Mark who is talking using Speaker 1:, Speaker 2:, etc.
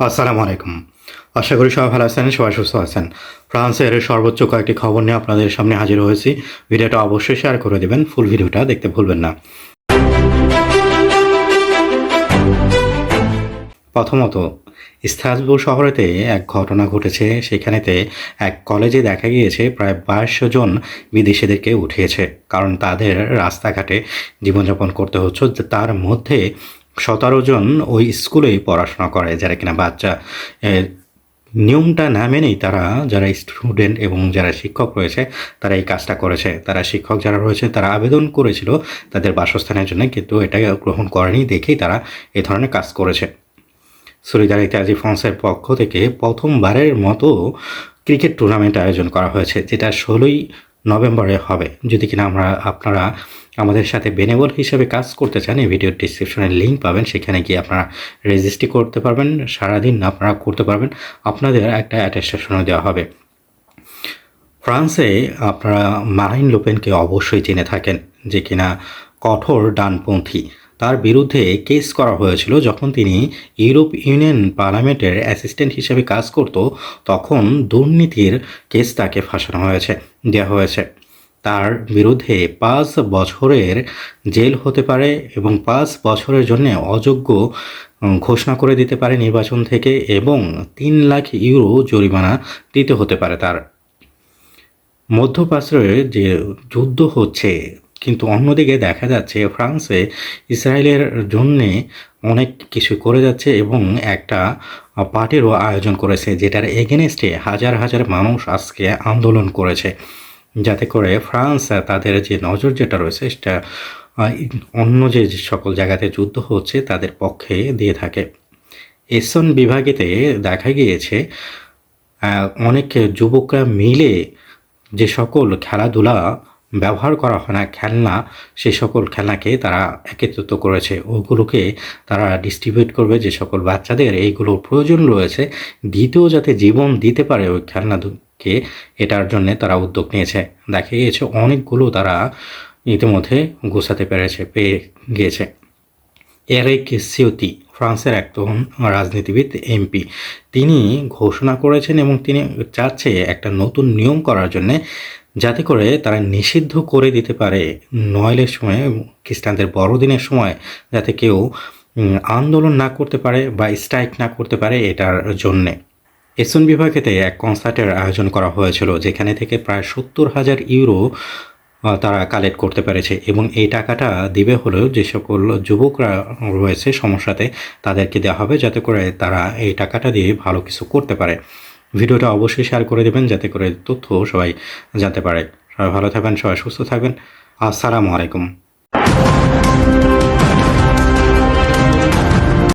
Speaker 1: আসসালামু আলাইকুম। আশা করি সবাই ভালো আছেন, সবাই সুস্থ আছেন। ফ্রান্সের সর্বোচ্চ কয়েকটি খবর নিয়ে আপনাদের সামনে হাজির হয়েছি। ভিডিওটা অবশ্যই শেয়ার করে দেবেন, ফুল ভিডিওটা দেখতে ভুলবেন না। প্রথমত স্ট্রাসবুর শহরেতে এক ঘটনা ঘটেছে। সেখানেতে এক কলেজে দেখা গিয়েছে, প্রায় বাইশশো জন বিদেশিদেরকে উঠিয়েছে। কারণ তাদের রাস্তাঘাটে জীবনযাপন করতে হচ্ছে তার মধ্যে সতেরো জন ওই স্কুলেই পড়াশোনা করে, যারা কিনা বাচ্চা। নিয়মটা না মেনেই তারা, যারা স্টুডেন্ট এবং যারা শিক্ষক রয়েছে, তারা এই কাজটা করেছে। তারা শিক্ষক যারা রয়েছে, তারা আবেদন করেছিল, তাদের বাসস্থানের জন্য, কিন্তু এটা গ্রহণ করেনি দেখেই তারা এ ধরনের কাজ করেছে। সলিদারিতে আজি ফ্রান্সের পক্ষ থেকে প্রথমবারের মতো ক্রিকেট টুর্নামেন্ট আয়োজন করা হয়েছে, যেটা ষোলোই নভেম্বরে হবে। যদি কিনা আমরা আপনারা আমাদের সাথে বেনেবল হিসেবে কাজ করতে চান, এই ভিডিওর ডিসক্রিপশনে লিঙ্ক পাবেন। সেখানে গিয়ে আপনারা রেজিস্ট্রি করতে পারবেন, সারাদিন আপনারা করতে পারবেন। আপনাদের একটা অ্যাটেস্টেশনও দেওয়া হবে। ফ্রান্সে আপনারা মারাইন লোপেনকে অবশ্যই জেনে থাকেন যে কিনা কঠোর ডানপন্থী। তার বিরুদ্ধে কেস করা হয়েছিল। যখন তিনি ইউরোপ ইউনিয়ন পার্লামেন্টের অ্যাসিস্ট্যান্ট হিসেবে কাজ করত, তখন দুর্নীতির কেস তাকে ফাঁসানো হয়েছে দেওয়া হয়েছে। তার বিরুদ্ধে পাঁচ বছরের জেল হতে পারে এবং পাঁচ বছরের জন্য অযোগ্য ঘোষণা করে দিতে পারে নির্বাচন থেকে এবং তিন লাখ ইউরো জরিমানা দিতে হতে পারে তার। মধ্যপ্রাচ্যে যে যুদ্ধ হচ্ছে কিন্তু অন্যদিকে দেখা যাচ্ছে ফ্রান্সে ইসরায়েলের জন্যে অনেক কিছু করে যাচ্ছে এবং একটা পার্টিরও আয়োজন করেছে যেটার এগেনস্টে হাজার হাজার মানুষ আজকে আন্দোলন করেছে। যাতে করে ফ্রান্স তাদের যে নজর যেটা রয়েছে সেটা অন্য যে সকল জায়গাতে যুদ্ধ হচ্ছে তাদের পক্ষে দিয়ে থাকে। এসন বিভাগেতে দেখা গিয়েছে অনেক যুবকরা মিলে যে সকল খেলাধুলা ব্যবহার করা হয় না, খেলনা, সে সকল খেলনাকে তারা একত্রিত করেছে। ওগুলোকে তারা ডিস্ট্রিবিউট করবে যে সকল বাচ্চাদের এইগুলোর প্রয়োজন রয়েছে। দ্বিতীয় যাতে জীবন দিতে পারে ওই খেলনাকে, এটার জন্য তারা উদ্যোগ নিয়েছে। দেখা গিয়েছে অনেকগুলো তারা ইতিমধ্যে গোছাতে পেরেছে, পেয়ে গিয়েছে। এরিক সিওতি ফ্রান্সের একজন রাজনীতিবিদ, এমপি। তিনি ঘোষণা করেছেন এবং তিনি চাচ্ছে একটা নতুন নিয়ম করার জন্য যাতে করে তারা নিষিদ্ধ করে দিতে পারে নয়লের সময়, খ্রিস্টানদের বড়দিনের সময়, যাতে কেউ আন্দোলন না করতে পারে বা স্ট্রাইক না করতে পারে এটার জন্যে। এসন বিভাগেতে এক কনসার্টের আয়োজন করা হয়েছিল, যেখানে থেকে প্রায় সত্তর হাজার ইউরো তারা কালেক্ট করতে পেরেছে এবং এই টাকাটা দিবে হলেও যে সকল যুবকরা রয়েছে সমস্যাতে, তাদেরকে দেওয়া হবে যাতে করে তারা এই টাকাটা দিয়ে ভালো কিছু করতে পারে। ভিডিওটা অবশ্যই শেয়ার করে দেবেন, যাতে করে তথ্য সবাই জানতে পারে। সবাই ভালো থাকবেন, সবাই সুস্থ থাকবেন। আসসালামু আলাইকুম।